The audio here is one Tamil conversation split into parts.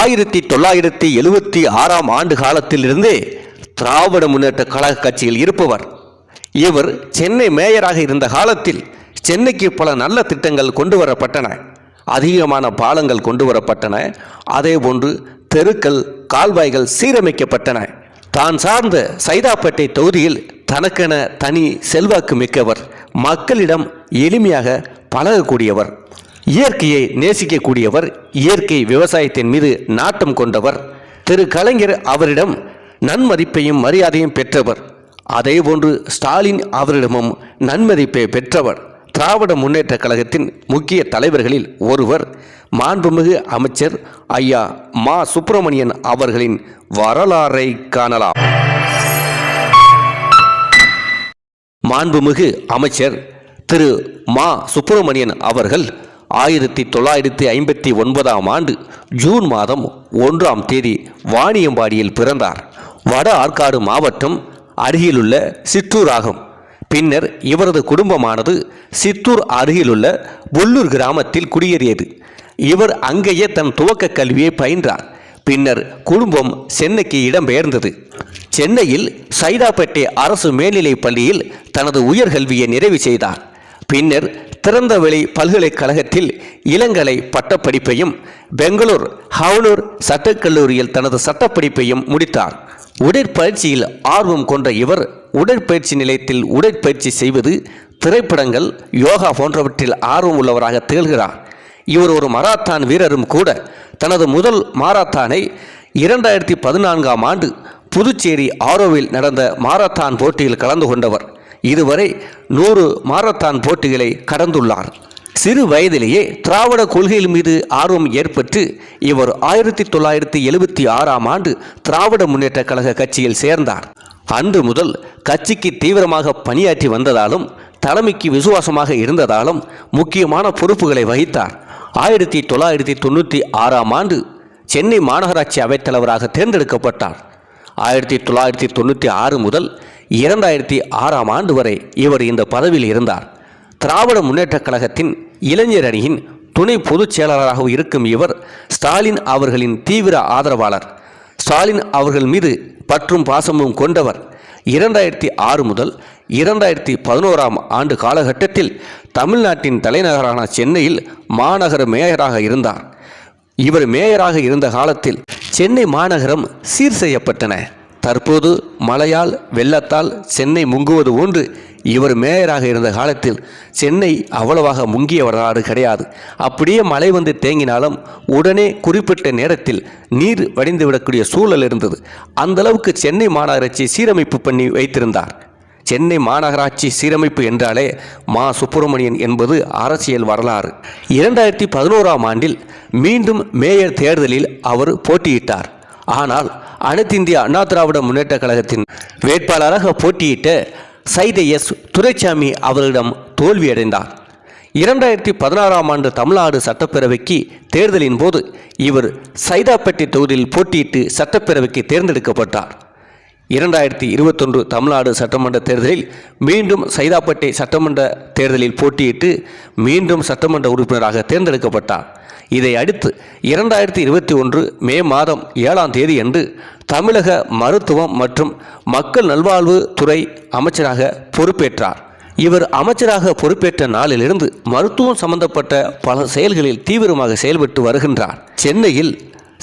ஆயிரத்தி தொள்ளாயிரத்தி எழுவத்தி ஆறாம் ஆண்டு காலத்திலிருந்தே திராவிட முன்னேற்ற கழக கட்சியில் இருப்பவர். இவர் சென்னை மேயராக இருந்த காலத்தில் சென்னைக்கு பல நல்ல திட்டங்கள் கொண்டு வரப்பட்டன. அதிகமான பாலங்கள் கொண்டு வரப்பட்டன. அதேபோன்று தெருக்கள் கால்வாய்கள் சீரமைக்கப்பட்டன. தான் சார்ந்த சைதாப்பேட்டை தொகுதியில் தனக்கென தனி செல்வாக்கு மிக்கவர். மக்களிடம் எளிமையாக பழகக்கூடியவர். இயற்கையை நேசிக்கக்கூடியவர் இயற்கை விவசாயத்தின் மீது நாட்டம் கொண்டவர் திரு கலைஞர் அவரிடம் நன்மதிப்பையும் மரியாதையும் பெற்றவர். அதேபோன்று ஸ்டாலின் அவரிடமும் நன்மதிப்பை பெற்றவர். திராவிட முன்னேற்ற கழகத்தின் முக்கிய தலைவர்களில் ஒருவர் மாண்புமிகு அமைச்சர் ஐயா மா. சுப்பிரமணியன் அவர்களின் வரலாறை காணலாம். மாண்புமிகு அமைச்சர் திரு மா. சுப்பிரமணியன் அவர்கள் ஆயிரத்தி தொள்ளாயிரத்தி ஐம்பத்தி ஒன்பதாம் ஆண்டு ஜூன் மாதம் ஒன்றாம் தேதி வாணியம்பாடியில் பிறந்தார். வட ஆற்காடு மாவட்டம் அருகிலுள்ள சிற்றூர் ஆகும் பின்னர் இவரது குடும்பமானது சித்தூர் அருகிலுள்ள புல்லூர் கிராமத்தில் குடியேறியது. இவர் அங்கேயே தன் துவக்க கல்வியை பயின்றார். பின்னர் குடும்பம் சென்னைக்கு இடம்பெயர்ந்தது. சென்னையில் சைதாப்பேட்டை அரசு மேல்நிலைப் பள்ளியில் தனது உயர்கல்வியை நிறைவு செய்தார். பின்னர் திறந்தவெளி பல்கலைக்கழகத்தில் இளங்கலை பட்டப்படிப்பையும் பெங்களூர் ஹவுலூர் சட்டக்கல்லூரியில் தனது சட்டப்படிப்பையும் முடித்தார். உடற்பயிற்சியில் ஆர்வம் கொண்ட இவர் உடற்பயிற்சி நிலையத்தில் உடற்பயிற்சி செய்வது திரைப்படங்கள் யோகா போன்றவற்றில் ஆர்வம் உள்ளவராக திகழ்கிறார். இவர் ஒரு மராத்தான் வீரரும் கூட தனது முதல் மாராத்தானை இரண்டாயிரத்தி பதினான்காம் ஆண்டு புதுச்சேரி ஆரோவில் நடந்த மாரத்தான் போட்டியில் கலந்து கொண்டவர். இதுவரை நூறு மாரத்தான் போட்டிகளை கடந்துள்ளார். சிறு வயதிலேயே திராவிட கொள்கைகள் மீது ஆர்வம் ஏற்பட்டு இவர் ஆயிரத்தி தொள்ளாயிரத்தி எழுபத்தி ஆறாம் ஆண்டு திராவிட முன்னேற்ற கழக கட்சியில் சேர்ந்தார். அன்று முதல் கட்சிக்கு தீவிரமாக பணியாற்றி வந்ததாலும் தலைமைக்கு விசுவாசமாக இருந்ததாலும் முக்கியமான பொறுப்புகளை வகித்தார். ஆயிரத்தி தொள்ளாயிரத்தி தொண்ணூற்றி ஆறாம் ஆண்டு சென்னை மாநகராட்சி அவைத்தலைவராக தேர்ந்தெடுக்கப்பட்டார். ஆயிரத்தி தொள்ளாயிரத்தி தொண்ணூற்றி ஆறு முதல் இரண்டாயிரத்தி ஆறாம் ஆண்டு வரை இவர் இந்த பதவியில் இருந்தார். திராவிட முன்னேற்றக் கழகத்தின் இளைஞர் அணியின் துணை பொதுச் செயலாளராக இருக்கும் இவர் ஸ்டாலின் அவர்களின் தீவிர ஆதரவாளர். ஸ்டாலின் அவர்கள் மீது பற்றும் பாசமும் கொண்டவர். இரண்டாயிரத்தி ஆறு முதல் இரண்டாயிரத்தி பதினோராம் ஆண்டு காலகட்டத்தில் தமிழ்நாட்டின் தலைநகரான சென்னையில் மாநகர மேயராக இருந்தார். இவர் மேயராக இருந்த காலத்தில் சென்னை மாநகரம் சீர் செய்யப்பட்டன. தற்போது மழையால் வெள்ளத்தால் சென்னை முங்குவது ஒன்று. இவர் மேயராக இருந்த காலத்தில் சென்னை அவ்வளவாக முங்கிய வரலாறு கிடையாது. அப்படியே மழை வந்து தேங்கினாலும் உடனே குறிப்பிட்ட நேரத்தில் நீர் வடிந்து விடக்கூடிய சூழல் இருந்தது. அந்த அளவுக்கு சென்னை மாநகராட்சி சீரமைப்பு பண்ணி வைத்திருந்தார். சென்னை மாநகராட்சி சீரமைப்பு என்றாலே மா. சுப்பிரமணியன் என்பது அரசியல் வரலாறு. இரண்டாயிரத்தி பதினோராம் ஆண்டில் மீண்டும் மேயர் தேர்தலில் அவர் போட்டியிட்டார். ஆனால் அனைத்திந்திய அண்ணா திராவிட முன்னேற்ற கழகத்தின் வேட்பாளராக போட்டியிட்ட சைதை எஸ் துரைசாமி அவர்களிடம் தோல்வியடைந்தார். இரண்டாயிரத்தி பதினாறாம் ஆண்டு தமிழ்நாடு சட்டப்பேரவைக்கு தேர்தலின் போது இவர் சைதாப்பேட்டை தொகுதியில் போட்டியிட்டு சட்டப்பேரவைக்கு தேர்ந்தெடுக்கப்பட்டார். இரண்டாயிரத்தி இருபத்தொன்று தமிழ்நாடு சட்டமன்ற தேர்தலில் மீண்டும் சைதாப்பேட்டை சட்டமன்ற தேர்தலில் போட்டியிட்டு மீண்டும் சட்டமன்ற உறுப்பினராக தேர்ந்தெடுக்கப்பட்டார். இதை அடுத்து இரண்டாயிரத்தி இருபத்தி ஒன்று மே மாதம் ஏழாம் தேதி அன்று தமிழக மருத்துவம் மற்றும் மக்கள் நல்வாழ்வு துறை அமைச்சராக பொறுப்பேற்றார். இவர் அமைச்சராக பொறுப்பேற்ற நாளிலிருந்து மருத்துவம் சம்பந்தப்பட்ட பல செயல்களில் தீவிரமாக செயல்பட்டு வருகின்றார். சென்னையில்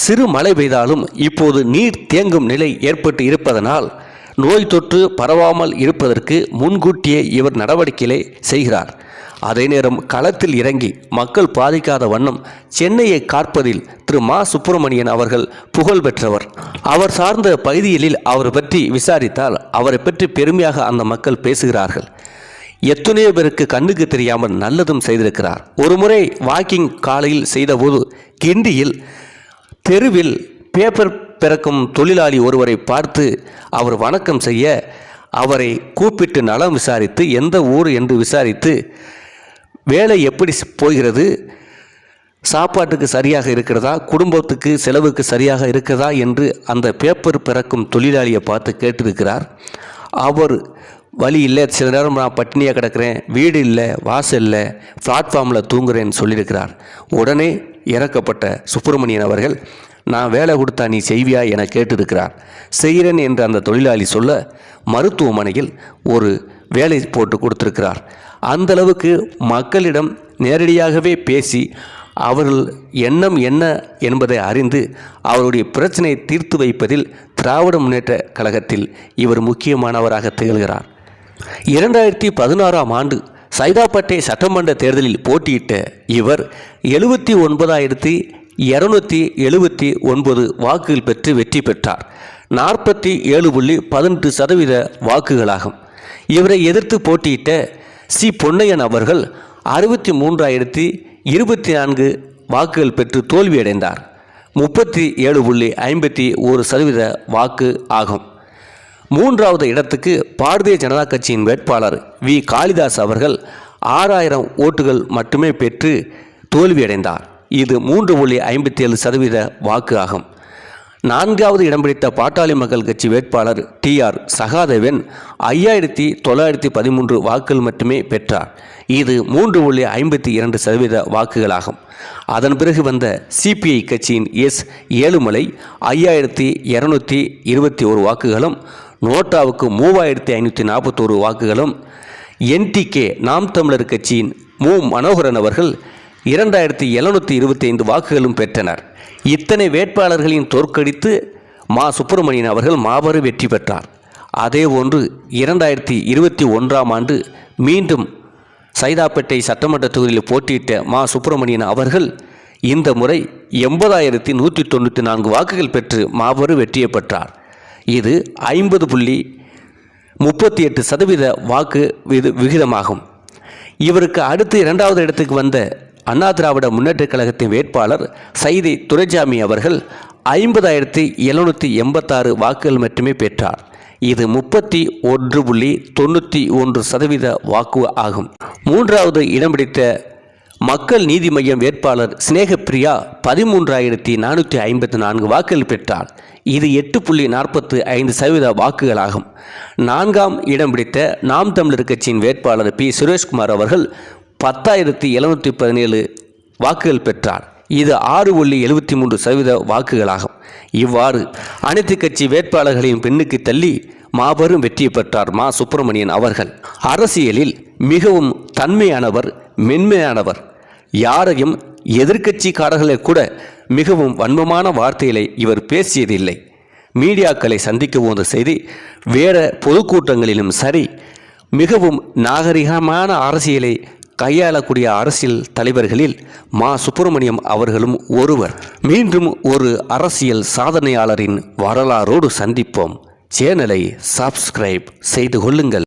சிறு மழை பெய்தாலும் இப்போது நீர் தேங்கும் நிலை ஏற்பட்டு இருப்பதனால் நோய் தொற்று பரவாமல் இருப்பதற்கு முன்கூட்டியே இவர் நடவடிக்கைகளை செய்கிறார். அதே நேரம் களத்தில் இறங்கி மக்கள் பாதிக்காத வண்ணம் சென்னையை காற்பதில் திரு மா சுப்பிரமணியன் அவர்கள் புகழ் பெற்றவர். அவர் சார்ந்த பகுதிகளில் அவர் பற்றி விசாரித்தால் அவரை பற்றி பெருமையாக அந்த மக்கள் பேசுகிறார்கள். எத்தனையோ பேருக்கு கண்ணுக்கு தெரியாமல் நல்லதும் செய்திருக்கிறார். ஒருமுறை வாக்கிங் காலையில் செய்தபோது கிண்டியில் தெருவில் பேப்பர் பிறக்கும் தொழிலாளி ஒருவரை பார்த்து அவர் வணக்கம் செய்ய அவரை கூப்பிட்டு நலம் விசாரித்து எந்த ஊர் என்று விசாரித்து வேலை எப்படி போகிறது? சாப்பாட்டுக்கு சரியாக இருக்கிறதா? குடும்பத்துக்கு செலவுக்கு சரியாக இருக்கிறதா? என்று அந்த பேப்பர் பிறக்கும் தொழிலாளியை பார்த்து கேட்டிருக்கிறார். அவர் வழி இல்லை சில நேரம் நான் பட்டினியாக கிடக்கிறேன். வீடு இல்லை வாசல் இல்லை பிளாட்ஃபார்மில் தூங்குறேன்னு சொல்லியிருக்கிறார். உடனே இறக்கப்பட்ட சுப்பிரமணியன் அவர்கள் நான் வேலை கொடுத்தா நீ செய்வியா என கேட்டிருக்கிறார் செய்கிறேன் என்று அந்த தொழிலாளி சொல்ல மருத்துவமனையில் ஒரு வேலை போட்டு கொடுத்திருக்கிறார். அந்த அளவுக்கு மக்களிடம் நேரடியாகவே பேசி அவர்கள் எண்ணம் என்ன என்பதை அறிந்து அவருடைய பிரச்சனையை தீர்த்து வைப்பதில் திராவிட முன்னேற்ற கழகத்தில் இவர் முக்கியமானவராக திகழ்கிறார். இரண்டாயிரத்தி பதினாறாம் ஆண்டு சைதாப்பேட்டை சட்டமன்ற தேர்தலில் போட்டியிட்ட இவர் எழுபத்தி ஒன்பதாயிரத்தி இரநூத்தி எழுபத்தி ஒன்பது வாக்குகள் பெற்று வெற்றி பெற்றார். நாற்பத்தி ஏழு புள்ளி பதினெட்டு சதவீத வாக்குகளாகும். இவரை எதிர்த்து போட்டியிட்ட சி. பொன்னையன் அவர்கள் அறுபத்தி மூன்றாயிரத்தி இருபத்தி நான்கு வாக்குகள் பெற்று தோல்வியடைந்தார். முப்பத்தி ஏழு புள்ளி ஐம்பத்தி ஒரு சதவீத வாக்கு ஆகும். மூன்றாவது இடத்துக்கு பாரதிய ஜனதா கட்சியின் வேட்பாளர் வி. காளிதாஸ் அவர்கள் ஆறாயிரம் ஓட்டுகள் மட்டுமே பெற்று தோல்வியடைந்தார். இது மூன்று புள்ளி ஐம்பத்தி ஏழு சதவீத வாக்கு ஆகும் நான்காவது இடம் பிடித்த பாட்டாளி மக்கள் கட்சி வேட்பாளர் டி ஆர் சகாதேவன் ஐயாயிரத்தி தொள்ளாயிரத்தி பதிமூன்று வாக்குகள் மட்டுமே பெற்றார். இது மூன்று புள்ளி ஐம்பத்தி இரண்டு சதவீத வாக்குகளாகும். அதன் பிறகு வந்த சிபிஐ கட்சியின் எஸ் ஏழுமலை ஐயாயிரத்தி இரநூத்தி இருபத்தி ஒரு வாக்குகளும் நோட்டாவுக்கு மூவாயிரத்தி ஐநூற்றி நாற்பத்தோரு வாக்குகளும் என்டிகே நாம் தமிழர் கட்சியின் மு. மனோகரன் அவர்கள் இரண்டாயிரத்தி எழுநூற்றி இருபத்தி ஐந்து வாக்குகளும் பெற்றனர். இத்தனை வேட்பாளர்களையும் தோற்கடித்து மா சுப்பிரமணியன் அவர்கள் மாபெரும் வெற்றி பெற்றார். அதே ஒன்று இரண்டாயிரத்தி இருபத்தி ஒன்றாம் ஆண்டு மீண்டும் சைதாப்பேட்டை சட்டமன்ற தொகுதியில் போட்டியிட்ட மா சுப்பிரமணியன் அவர்கள் இந்த முறை எண்பதாயிரத்தி நூற்றி தொண்ணூற்றி நான்கு வாக்குகள் பெற்று மாபெரும் வெற்றியை பெற்றார். இது ஐம்பது புள்ளி முப்பத்தி எட்டு சதவீத வாக்கு விது விகிதமாகும். இவருக்கு அடுத்து இரண்டாவது இடத்துக்கு வந்த அண்ணா திராவிட முன்னேற்றக் கழகத்தின் வேட்பாளர் சைதை துரைசாமி அவர்கள் ஐம்பதாயிரத்தி எழுநூற்றி எண்பத்தாறு வாக்குகள் மட்டுமே பெற்றார். இது முப்பத்தி ஒன்று புள்ளி தொண்ணூற்றி ஒன்று சதவீத வாக்கு ஆகும். மூன்றாவது இடம் பிடித்த மக்கள் நீதி மையம் வேட்பாளர் சினேகப்பிரியா பதிமூன்றாயிரத்தி நானூற்றி ஐம்பத்தி நான்கு வாக்குகள் பெற்றார். இது எட்டு புள்ளி நாற்பத்து ஐந்து சதவீத வாக்குகளாகும் நான்காம் இடம் பிடித்த நாம் தமிழர் கட்சியின் வேட்பாளர் பி. சுரேஷ்குமார் அவர்கள் பத்தாயிரத்தி எழுநூற்றி பதினேழு வாக்குகள் பெற்றார். இது ஆறு புள்ளி எழுபத்தி மூன்று சதவீத வாக்குகளாகும். இவ்வாறு அனைத்து கட்சி வேட்பாளர்களின் பெண்ணுக்கு தள்ளி மாபெரும் வெற்றி பெற்றார் மா சுப்பிரமணியன் அவர்கள். அரசியலில் மிகவும் தன்மையானவர் மென்மையானவர். யாரையும் எதிர்க்கட்சிக்காரர்களை கூட மிகவும் வன்மமான வார்த்தைகளை இவர் பேசியதில்லை. மீடியாக்களை சந்திக்க போன்ற செய்தி வேற பொதுக்கூட்டங்களிலும் சரி மிகவும் நாகரிகமான அரசியலை கையாளக்கூடிய அரசியல் தலைவர்களில் மா. சுப்பிரமணியம் அவர்களும் ஒருவர். மீண்டும் ஒரு அரசியல் சாதனையாளரின் வரலாறோடு சந்திப்போம். சேனலை சப்ஸ்கிரைப் செய்து கொள்ளுங்கள்.